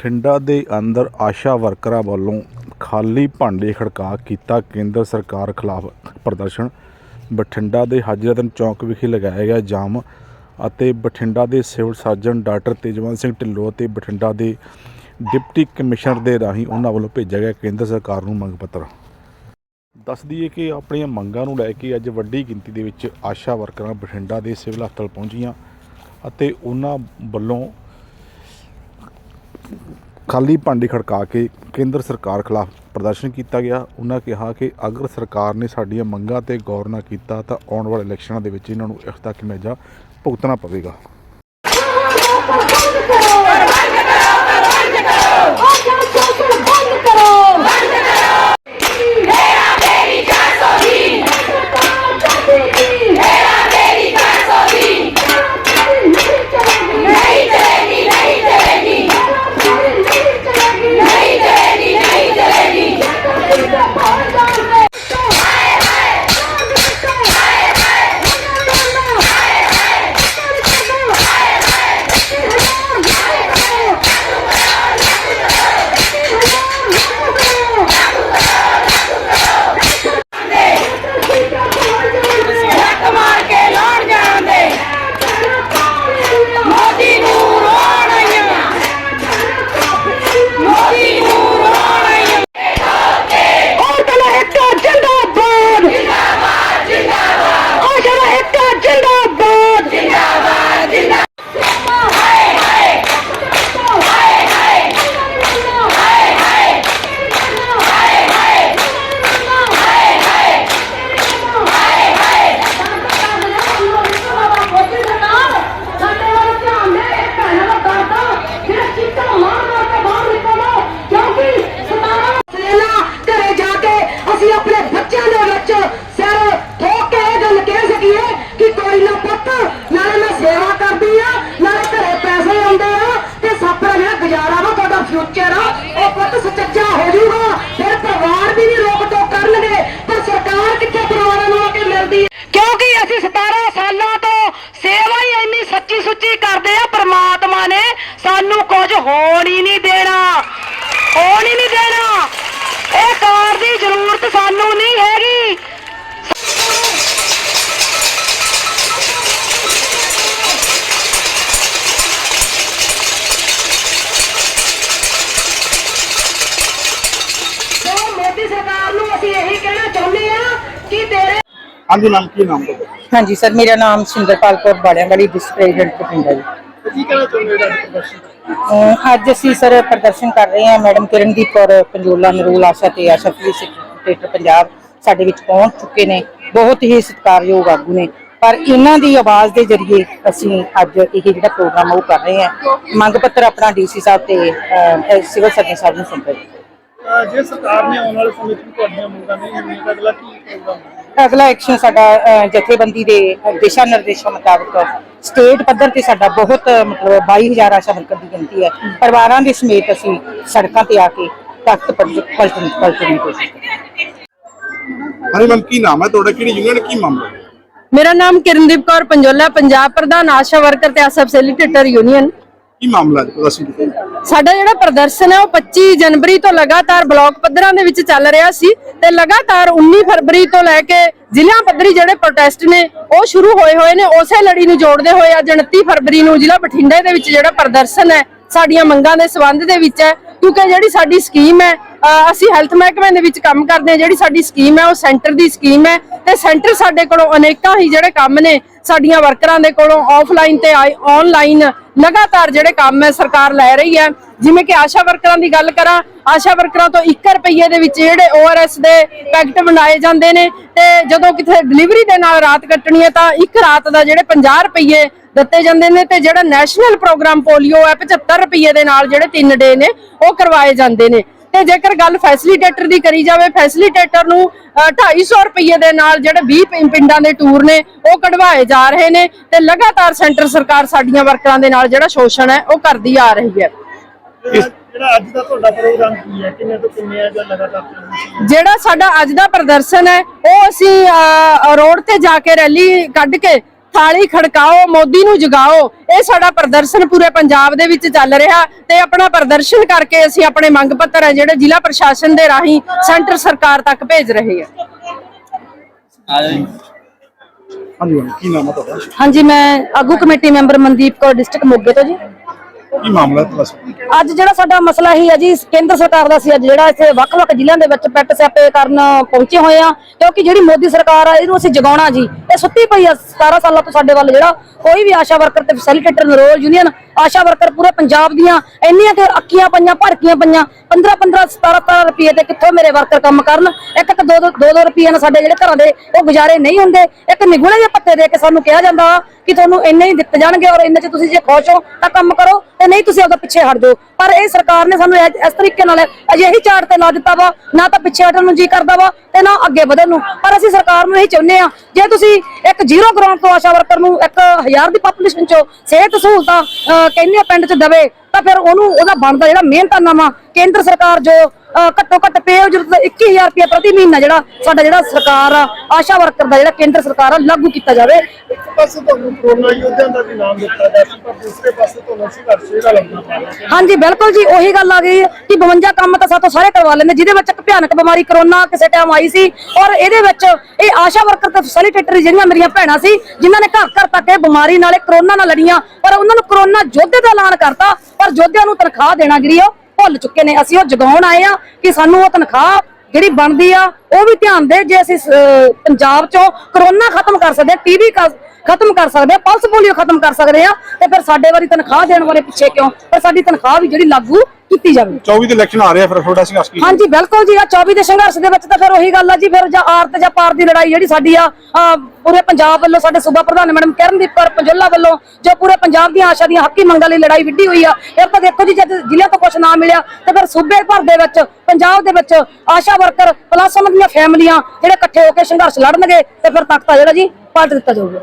ਬਠਿੰਡਾ ਦੇ ਅੰਦਰ ਆਸ਼ਾ ਵਰਕਰਾਂ ਵੱਲੋਂ ਖਾਲੀ ਭਾਂਡੇ ਖੜਕਾ ਕੀਤਾ ਕੇਂਦਰ ਸਰਕਾਰ ਖਿਲਾਫ ਪ੍ਰਦਰਸ਼ਨ। ਬਠਿੰਡਾ ਦੇ ਹਾਜੀਰਤਨ ਚੌਕ ਵਿਖੇ ਲਗਾਇਆ ਗਿਆ ਜਾਮ ਅਤੇ ਬਠਿੰਡਾ ਦੇ civil surgeon doctor Tejwant Singh Dhillon ਅਤੇ ਬਠਿੰਡਾ ਦੇ ਡਿਪਟੀ ਕਮਿਸ਼ਨਰ ਦੇ ਰਾਹੀਂ ਉਹਨਾਂ ਵੱਲੋਂ ਭੇਜਿਆ ਗਿਆ ਕੇਂਦਰ ਸਰਕਾਰ ਨੂੰ ਮੰਗ ਪੱਤਰ। ਦੱਸ ਦਈਏ ਕਿ ਆਪਣੀਆਂ ਮੰਗਾਂ ਨੂੰ ਲੈ ਕੇ ਅੱਜ ਵੱਡੀ ਗਿਣਤੀ ਦੇ ਵਿੱਚ ਆਸ਼ਾ ਵਰਕਰਾਂ ਬਠਿੰਡਾ ਦੇ ਸਿਵਲ ਹਸਪਤਾਲ ਪਹੁੰਚੀਆਂ ਅਤੇ ਉਹਨਾਂ ਵੱਲੋਂ ਖਾਲੀ ਭਾਂਡੇ ਖੜਕਾ ਕੇ ਕੇਂਦਰ ਸਰਕਾਰ ਖਿਲਾਫ ਪ੍ਰਦਰਸ਼ਨ ਕੀਤਾ ਗਿਆ। ਉਹਨਾਂ ਕਿਹਾ ਕਿ ਅਗਰ ਸਰਕਾਰ ਨੇ ਸਾਡੀਆਂ ਮੰਗਾਂ ਤੇ ਗੌਰ ਨਾ ਕੀਤਾ ਤਾਂ ਆਉਣ ਵਾਲੇ ਇਲੈਕਸ਼ਨਾਂ ਦੇ ਵਿੱਚ ਇਹਨਾਂ ਨੂੰ ਇਸ ਤੱਕ ਭੁਗਤਣਾ ਪਵੇਗਾ। ਕਿ ਨਾ ਪੁੱਤ, ਨਾਲੇ ਮੈਂ ਸੇਵਾ ਕਰਦੀ ਆ, ਨਾਲੇ ਘਰੇ ਪੈਸੇ ਆਉਂਦੇ ਆ, ਤੇ ਸਾਪਰਾ ਜਿਹੜਾ ਗੁਜ਼ਾਰਾ ਵਾ ਤੁਹਾਡਾ ਫਿਊਚਰ ਆ। ਉਹ ਪੁੱਤ ਸੁਚੱਜਾ ਹੋ ਜਾਊਗਾ ਫਿਰ ਪਰਿਵਾਰ ਵੀ ਨਹੀਂ ਰੋਕ ਟੋਕ ਕਰਨਗੇ ਪਰ ਸਰਕਾਰ ਕਿੱਥੇ ਪਰਿਵਾਰਾਂ ਨੂੰ ਆ ਕੇ ਮਿਲਦੀ ਹੈ ਕਿਉਂਕਿ ਅਸੀਂ 17 ਸਾਲਾਂ ਤੋਂ ਸੇਵਾ ਹੀ ਇੰਨੀ ਸੱਚੀ ਸੁੱਚੀ ਕਰਦੇ ਆ ਪ੍ਰਮਾਤਮਾ ਨੇ ਸਾਨੂੰ ਕੁਝ ਹੋਣ ਹੀ ਨਹੀਂ ਦੇਣਾ ਹੋਣ ਹੀ ਨਹੀਂ ਦੇਣਾ ਇਹ ਕਾਰ ਦੀ ਜ਼ਰੂਰਤ ਸਾਨੂੰ ਨਹੀਂ ਹੈਗੀ ਸੋ ਮੋਦੀ ਸਰਕਾਰ ਨੂੰ ਅਸੀਂ ਇਹੀ ਕਹਿਣਾ ਚਾਹੁੰਦੇ ਆ ਕਿ ਤੇਰੇ ਹਾਂਜੀ ਨਾਮ ਕੀ ਨਾਮ ਤੁਹਾਡਾ? ਹਾਂਜੀ ਸਰ ਮੇਰਾ ਨਾਮ ਸਿੰਦਰਪਾਲ ਕੌਰ ਬਾੜਿਆਂਵਾਲੀ ਡਿਸਟ੍ਰਿਕਟ ਪ੍ਰੈਜ਼ੀਡੈਂਟ ਬਠਿੰਡਾ ਜੀ। ਕੀ ਕਹਿਣਾ ਚਾਹੁੰਦੇ ਹੋ ਪ੍ਰਦਰਸ਼ਨ ਅਮ ਅੱਜ ਅਸੀਂ ਸਰ ਪ੍ਰਦਰਸ਼ਨ ਕਰ ਰਹੇ ਹਾਂ ਮੈਡਮ ਕਿਰਨਦੀਪ ਕੌਰ ਪੰਜੋਲਾ ਨਰੂਲ ਆਸ਼ਾ ਤੇ ਆਸ਼ਾ ਫਲੀ ਸੈਕਟਰ ਪੰਜਾਬ ਸਾਡੇ ਵਿੱਚ ਪਹੁੰਚ ਚੁੱਕੇ ਨੇ। ਬਹੁਤ ਹੀ ਸਤਿਕਾਰਯੋਗ ਆਗੂ ਨੇ। ਪਰ ਇਹਨਾਂ ਦੀ ਆਵਾਜ਼ ਦੇ ਜ਼ਰੀਏ ਅਸੀਂ ਅੱਜ ਇਹ ਜਿਹੜਾ ਪ੍ਰੋਗਰਾਮ ਉਹ ਕਰ ਰਹੇ ਹਾਂ। ਮੰਗ ਪੱਤਰ ਆਪਣਾ ਡੀਸੀ ਸਾਹਿਬ ਤੇ ਸਿਵਲ ਸਰਜਨ ਸਾਹਿਬ ਨੂੰ ਸੌਂਪਿਆ ਜੀ ਅਹ ਜੇ ਸਰਕਾਰ ਨੇ ਆਉਣ ਵਾਲੇ ਸਮੇਂ 'ਚ ਵੀ ਤੁਹਾਡੀਆਂ ਮੰਗਾਂ ਨਹੀਂ ਮੰਨੀਆਂ ਤਾਂ ਅਗਲਾ ਕੀ ਪ੍ਰੋਗਰਾਮ ਹੈ ਅਗਲਾ ਐਕਸ਼ਨ ਸਾਡਾ ਜਥੇਬੰਦੀ ਦੇ ਦਿਸ਼ਾ ਨਿਰਦੇਸ਼ਾਂ ਮੁਤਾਬਕ ਸਟੇਟ ਪੱਧਰ ਤੇ ਸਾਡਾ ਬਹੁਤ ਮਤਲਬ 22000 ਆਸ਼ਾ ਵਰਕਰ ਦੀ ਗਿਣਤੀ ਹੈ। ਪਰਿਵਾਰਾਂ ਦੇ ਸਮੇਤ ਅਸੀਂ ਸੜਕਾਂ ਤੇ ਆ ਕੇ ਤਖਤ ਪਲਟਣ ਪਲਟਣ ਦੀ ਕੋਸ਼ਿਸ਼ ਕਰਾਂਗੇ। ਹਾਂਜੀ ਮੈਮ ਕੀ ਨਾਮ ਹੈ ਤੁਹਾਡਾ? ਕਿਹੜੀ ਯੂਨੀਅਨ ਕੀ ਮਾਮਲਾ ਹੈ? ਮੇਰਾ ਨਾਮ ਕਿਰਨਦੀਪ ਕੌਰ ਪੰਜੋਲਾ ਪੰਜਾਬ ਪ੍ਰਧਾਨ ਆਸ਼ਾ ਵਰਕਰ ਤੇ ਆਸਾ ਫੈਸਿਲੀਟੇਟਰ ਯੂਨੀਅਨ ਕੀ ਮਾਮਲਾ ਹੈ? ਕੀਤਾ ਸਾਡਾ ਜਿਹੜਾ ਪ੍ਰਦਰਸ਼ਨ ਹੈ ਉਹ 25 ਜਨਵਰੀ ਤੋਂ ਲਗਾਤਾਰ ਬਲਾਕ ਪੱਧਰਾਂ ਦੇ ਵਿੱਚ ਚੱਲ ਰਿਹਾ ਸੀ ਤੇ ਲਗਾਤਾਰ 19 ਫਰਵਰੀ ਤੋਂ ਲੈ ਕੇ ਜ਼ਿਲ੍ਹਾ ਪੱਧਰੀ ਜਿਹੜੇ ਪ੍ਰੋਟੈਸਟ ਨੇ, ਉਹ ਸ਼ੁਰੂ ਹੋਏ ਹੋਏ ਨੇ। ਉਸੇ ਲੜੀ ਨੂੰ ਜੋੜਦੇ ਹੋਏ ਅੱਜ 29 ਫਰਵਰੀ ਨੂੰ ਜ਼ਿਲ੍ਹਾ ਬਠਿੰਡੇ ਦੇ ਵਿੱਚ ਜਿਹੜਾ ਪ੍ਰਦਰਸ਼ਨ ਹੈ, ਸਾਡੀਆਂ ਮੰਗਾਂ ਦੇ ਸੰਬੰਧ ਦੇ ਵਿੱਚ ਹੈ, ਕਿਉਂਕਿ ਜਿਹੜੀ ਸਾਡੀ ਸਕੀਮ ਹੈ ਅਸੀਂ ਹੈਲਥ ਮਹਿਕਮੇ ਦੇ ਵਿੱਚ ਕੰਮ ਕਰਦੇ ਹਾਂ, ਜਿਹੜੀ ਸਾਡੀ ਸਕੀਮ ਹੈ, ਉਹ ਸੈਂਟਰ ਦੀ ਸਕੀਮ ਹੈ ਤੇ ਸੈਂਟਰ ਸਾਡੇ ਕੋਲੋਂ ਅਨੇਕਾਂ ਹੀ ਜਿਹੜੇ ਕੰਮ ਨੇ ਸਾਡੀਆਂ ਵਰਕਰਾਂ ਦੇ ਕੋਲੋਂ ਆਫਲਾਈਨ ਤੇ ਆਨਲਾਈਨ ਲਗਾਤਾਰ ਜਿਹੜੇ ਕੰਮ ਹੈ, ਸਰਕਾਰ ਲੈ ਰਹੀ ਹੈ। ਜਿਵੇਂ ਕਿ ਆਸ਼ਾ ਵਰਕਰਾਂ ਦੀ ਗੱਲ ਕਰਾਂ, ਆਸ਼ਾ ਵਰਕਰਾਂ ਤੋਂ 1 ਰੁਪਏ ਦੇ ਵਿੱਚ ਜਿਹੜੇ ਓਆਰਐਸ ਦੇ ਪੈਕਟ ਬਣਾਏ ਜਾਂਦੇ ਨੇ ਤੇ ਜਦੋਂ ਕਿਤੇ ਡਿਲੀਵਰੀ ਦੇ ਨਾਲ ਰਾਤ ਕੱਟਣੀ ਹੈ ਤਾਂ ਇੱਕ ਰਾਤ ਦਾ ਜਿਹੜੇ 50 ਰੁਪਏ ਦਿੱਤੇ ਜਾਂਦੇ ਨੇ ਤੇ ਜਿਹੜਾ ਨੈਸ਼ਨਲ ਪ੍ਰੋਗਰਾਮ ਪੋਲੀਓ ਹੈ 75 ਰੁਪਏ ਦੇ ਨਾਲ ਜਿਹੜੇ 3 ਡੇ ਨੇ, ਉਹ ਕਰਵਾਏ ਜਾਂਦੇ ਨੇ। ਤੇ ਜੇਕਰ ਗੱਲ ਫੈਸਿਲੀਟੇਟਰ ਦੀ ਕਰੀ ਜਾਵੇ ਫੈਸਿਲੀਟੇਟਰ ਨੂੰ ਅ, 250 ਰੁਪਏ ਦੇ ਨਾਲ ਜਿਹੜੇ 20 ਪਿੰ- ਪਿੰਡਾਂ ਦੇ ਟੂਰ ਨੇ ਉਹ ਕਢਵਾਏ ਜਾ ਰਹੇ ਨੇ ਤੇ ਲਗਾਤਾਰ ਸੈਂਟਰ ਸਰਕਾਰ ਸਾਡੀਆਂ ਵਰਕਰਾਂ ਦੇ ਨਾਲ ਜਿਹੜਾ ਸ਼ੋਸ਼ਣ ਹੈ ਉਹ ਕਰਦੀ ਆ ਰਹੀ ਹੈ। ਜਿਹੜਾ ਅੱਜ ਦਾ ਤੁਹਾਡਾ ਪ੍ਰੋਗਰਾਮ ਕੀ ਹੈ? ਕਿੰਨੇ ਤੋਂ ਕਿੰਨੇ ਆ ਜਾਂ ਲਗਾਤਾਰ ਜਿਹੜਾ ਸਾਡਾ ਅੱਜ ਦਾ ਪ੍ਰਦਰਸ਼ਨ ਹੈ ਉਹ ਅਸੀਂ ਰੋਡ ਤੇ ਜਾ ਕੇ ਰੈਲੀ ਕੱਢ ਕੇ ਥਾਲੀ ਖੜਕਾਓ ਮੋਦੀ ਨੂੰ ਜਗਾਓ। ਇਹ ਸਾਡਾ ਪ੍ਰਦਰਸ਼ਨ ਪੂਰੇ ਪੰਜਾਬ ਦੇ ਵਿੱਚ ਚੱਲ ਰਿਹਾ ਤੇ ਆਪਣਾ ਪ੍ਰਦਰਸ਼ਨ ਕਰਕੇ ਅਸੀਂ ਆਪਣੇ ਮੰਗ ਪੱਤਰ ਹੈ ਜਿਹੜੇ ਜ਼ਿਲ੍ਹਾ ਪ੍ਰਸ਼ਾਸਨ ਦੇ ਰਾਹੀਂ ਸੈਂਟਰ ਸਰਕਾਰ ਤੱਕ ਭੇਜ ਰਹੇ ਹਾਂ। ਹਾਂਜੀ ਹਾਂਜੀ। ਕੀ ਨਾਮ ਹੈ ਤੁਹਾਡਾ? ਹਾਂਜੀ ਮੈਂ ਆਗੂ committee member Mandeep Kaur district ਮੋਗੇ ਤੋਂ ਜੀ। ਕੀ ਮਾਮਲਾ ਹੈ ਅੱਜ ਜਿਹੜਾ ਸਾਡਾ ਮਸਲਾ ਹੀ ਹੈ ਜੀ, ਕੇਂਦਰ ਸਰਕਾਰ ਦਾ ਸੀ ਅੱਜ ਜਿਹੜਾ ਇੱਥੇ ਵੱਖ-ਵੱਖ ਜ਼ਿਲ੍ਹਿਆਂ ਦੇ ਵਿੱਚ ਪੈਟ ਸਿਆਪੇ ਕਰਨ ਪਹੁੰਚੇ ਹੋਏ ਆ। ਕਿਉਂਕਿ ਜਿਹੜੀ ਮੋਦੀ ਸਰਕਾਰ ਆ, ਇਹਨੂੰ ਅਸੀਂ ਜਗਾਉਣਾ ਜੀ। ਇਹ ਸੁੱਤੀ ਪਈ ਆ 17 ਸਾਲਾਂ ਤੋਂ ਸਾਡੇ ਵੱਲ ਜਿਹੜਾ ਕੋਈ ਵੀ ਆਸ਼ਾ ਵਰਕਰ ਤੇ ਫੈਸਿਲਿਟੇਟਰ ਨਰੋਲ ਯੂਨੀਅਨ ਆਸ਼ਾ ਵਰਕਰ ਪੂਰੇ ਪੰਜਾਬ ਦੀਆਂ ਇੰਨੀਆਂ ਕਿ ਅੱਕੀਆਂ ਪਈਆਂ, ਭੜਕੀਆਂ ਪਈਆਂ। 15 15 17 17 ਰੁਪਏ ਤੇ ਕਿੱਥੋਂ ਮੇਰੇ ਵਰਕਰ ਕੰਮ ਕਰਨ? ਇੱਕ ਇੱਕ, ਦੋ ਦੋ ਦੋ ਦੋ ਰੁਪਏ ਨਾਲ ਸਾਡੇ ਜਿਹੜੇ ਘਰਾਂ ਦੇ ਉਹ ਗੁਜ਼ਾਰੇ ਨਹੀਂ ਹੁੰਦੇ। ਇੱਕ ਨਿਗੁਣੇ ਜਿਹੇ ਪੱਤੇ ਦੇ ਕੇ ਸਾਨੂੰ ਕਿਹਾ ਜਾਂਦਾ ਕਿ ਤੁਹਾਨੂੰ ਇੰਨੇ ਹੀ ਦਿੱਤੇ ਜਾਣਗੇ ਔਰ ਇੰਨੇ ਚ ਤੁਸੀਂ ਜੇ ਖੁਸ਼ ਹੋ ਤਾਂ ਕੰਮ ਕਰੋ ਤੇ ਨਹੀਂ ਤੁਸੀਂ ਉਹਦਾ ਪਿੱਛੇ ਹਟ ਜਾਓ। ਪਰ ਇਹ ਸਰਕਾਰ ਨੇ ਸਾਨੂੰ ਇਸ ਤਰੀਕੇ ਨਾਲ ਅਜਿਹੀ ਝਾੜ ਤੇ ਲਾ ਦਿੱਤਾ ਵਾ, ਨਾ ਤਾਂ ਪਿੱਛੇ ਹਟਣ ਨੂੰ ਜੀ ਕਰਦਾ ਵਾ ਤੇ ਨਾ ਅੱਗੇ ਵਧਣ ਨੂੰ। ਪਰ ਅਸੀਂ ਸਰਕਾਰ ਨੂੰ ਇਹ ਚਾਹੁੰਦੇ ਆ ਜੇ ਤੁਸੀਂ ਇੱਕ ਜ਼ੀਰੋ ਗਰਾਊਂਡ ਤੋਂ ਆਸ਼ਾ ਵਰਕਰ ਨੂੰ ਇੱਕ ਹਜ਼ਾਰ ਦੀ ਪਾਪੂਲੇਸ਼ਨ ਚੋਂ ਸਿਹਤ ਸਹੂਲਤਾਂ ਕਹਿੰਦੇ ਆ ਪਿੰਡ 'ਚ ਦਵੇ ਤਾਂ ਫਿਰ ਉਹਨੂੰ ਉਹਦਾ ਬਣਦਾ ਜਿਹੜਾ ਮਿਹਨਤਾਨਾ ਕੇਂਦਰ ਸਰਕਾਰ ਜੋ ਘੱਟੋ ਘੱਟ ਪੇ ਜ਼ਰੂਰਤ 21000 ਰੁਪਏ ਪ੍ਰਤੀ ਮਹੀਨਾ ਜਿਹੜਾ ਸਾਡਾ ਜਿਹੜਾ ਸਰਕਾਰ ਆ ਆਸ਼ਾ ਵਰਕਰ ਦਾ ਜਿਹੜਾ ਕੇਂਦਰ ਸਰਕਾਰ ਆ ਲਾਗੂ ਕੀਤਾ ਜਾਵੇ। ਇੱਕ ਪਾਸੇ ਤੁਹਾਨੂੰ ਕਰੋਨਾ ਯੋਧਿਆਂ ਦਾ ਵੀ ਨਾਮ ਦਿੱਤਾ ਗਿਆ ਸੀ ਪਰ ਦੂਸਰੇ ਪਾਸੇ ਤੁਹਾਨੂੰ ਸੰਘਰਸ਼ ਇਹਦਾ ਲੱਗਣਾ ਪੈ ਰਿਹਾ ਹਾਂਜੀ ਬਿਲਕੁਲ ਜੀ ਉਹੀ ਗੱਲ ਆ ਗਈ ਕਿ 52 ਕੰਮ ਤਾਂ ਸਾਤੋਂ ਸਾਰੇ ਕਰਵਾ ਲੈਂਦੇ ਜਿਹਦੇ ਵਿੱਚ ਇੱਕ ਭਿਆਨਕ ਬਿਮਾਰੀ ਕਰੋਨਾ ਕਿਸੇ ਟਾਈਮ ਆਈ ਸੀ ਔਰ ਇਹਦੇ ਵਿੱਚ ਇਹ ਆਸ਼ਾ ਵਰਕਰ ਤੇ ਫੈਸਿਲਿਟੇਟਰ ਜਿਹੜੀਆਂ ਮੇਰੀਆਂ ਭੈਣਾਂ ਸੀ ਜਿਨ੍ਹਾਂ ਨੇ ਘਰ ਘਰ ਤੱਕ ਇਹ ਬਿਮਾਰੀ ਨਾਲੇ ਕਰੋਨਾ ਨਾਲ ਲੜੀਆਂ ਪਰ ਉਹਨਾਂ ਨੂੰ ਕਰੋਨਾ ਯੋਧੇ ਦਾ ਐਲਾਨ ਕਰਤਾ ਪਰ ਯੋਧਿਆਂ ਨੂੰ ਤਨਖਾਹ ਦੇਣਾ ਜਿਹੜੀ ਉਹ ਭੁੱਲ ਚੁੱਕੇ ਨੇ। ਅਸੀਂ ਉਹ ਜਗਾਉਣ ਆਏ ਆ ਕਿ ਸਾਨੂੰ ਉਹ ਤਨਖਾਹ ਜਿਹੜੀ ਬਣਦੀ ਆ, ਉਹ ਵੀ ਧਿਆਨ ਦੇ ਜੇ ਅਸੀਂ ਪੰਜਾਬ ਚੋਂ ਕਰੋਨਾ ਖਤਮ ਕਰ ਸਕਦੇ, ਟੀਵੀ ਖਤਮ ਕਰ ਸਕਦੇ ਆ ਪਲਸ ਪੋਲੀਓ ਖਤਮ ਕਰ ਸਕਦੇ ਆ, ਤੇ ਫਿਰ ਸਾਡੇ ਵਾਰੀ ਤਨਖਾਹ ਦੇਣ ਵਾਲੇ ਪਿੱਛੇ ਕਿਉਂ? ਪਰ ਸਾਡੀ ਤਨਖਾਹ ਵੀ ਜਿਹੜੀ ਲਾਗੂ ਕੀਤੀ ਜਾਵੇ। 24 ਦੇ ਇਲੈਕਸ਼ਨ ਆ ਰਿਹਾ ਫਿਰ ਤੁਹਾਡਾ ਸੰਘਰਸ਼ ਕੀ ਹਾਂਜੀ ਬਿਲਕੁਲ ਜੀ ਆ 24 ਦੇ ਸੰਘਰਸ਼ ਦੇ ਵਿੱਚ ਤਾਂ ਫਿਰ ਉਹੀ ਗੱਲ ਆ ਜੀ ਫਿਰ ਜਾਂ ਆਰ ਤੇ ਜਾਂ ਪਾਰ ਦੀ ਲੜਾਈ ਜਿਹੜੀ ਸਾਡੀ ਆ ਪੂਰੇ ਪੰਜਾਬ ਵੱਲੋਂ ਸਾਡੇ ਸੂਬਾ ਪ੍ਰਧਾਨ ਮੈਡਮ ਕਰਨਦੀਪ ਕੌਰ ਪੰਜੋਲਾ ਵੱਲੋਂ ਜੋ ਪੂਰੇ ਪੰਜਾਬ ਦੀਆਂ ਆਸ਼ਾ ਦੀਆਂ ਹੱਕੀ ਮੰਗਾਂ ਲਈ ਲੜਾਈ ਵਿੱਢੀ ਹੋਈ ਆ ਫਿਰ ਤਾਂ ਦੇਖੋ ਜੀ ਜਦ ਜ਼ਿਲ੍ਹਿਆਂ ਤੋਂ ਕੁਝ ਨਾ ਮਿਲਿਆ ਤੇ ਫਿਰ ਸੂਬੇ ਭਰ ਦੇ ਵਿੱਚ ਪੰਜਾਬ ਦੇ ਵਿੱਚ ਆਸ਼ਾ ਵਰਕਰ ਪਲੱਸ ਉਹਨਾਂ ਦੀਆਂ ਫੈਮਲੀਆਂ ਜਿਹੜੇ ਇਕੱਠੇ ਹੋ ਕੇ ਸੰਘਰਸ਼ ਲੜਨਗੇ ਤੇ ਫਿਰ ਤਖਤਾ ਜਿਹੜਾ ਜੀ ਪਲਟ ਦਿੱਤਾ ਜਾਊਗਾ।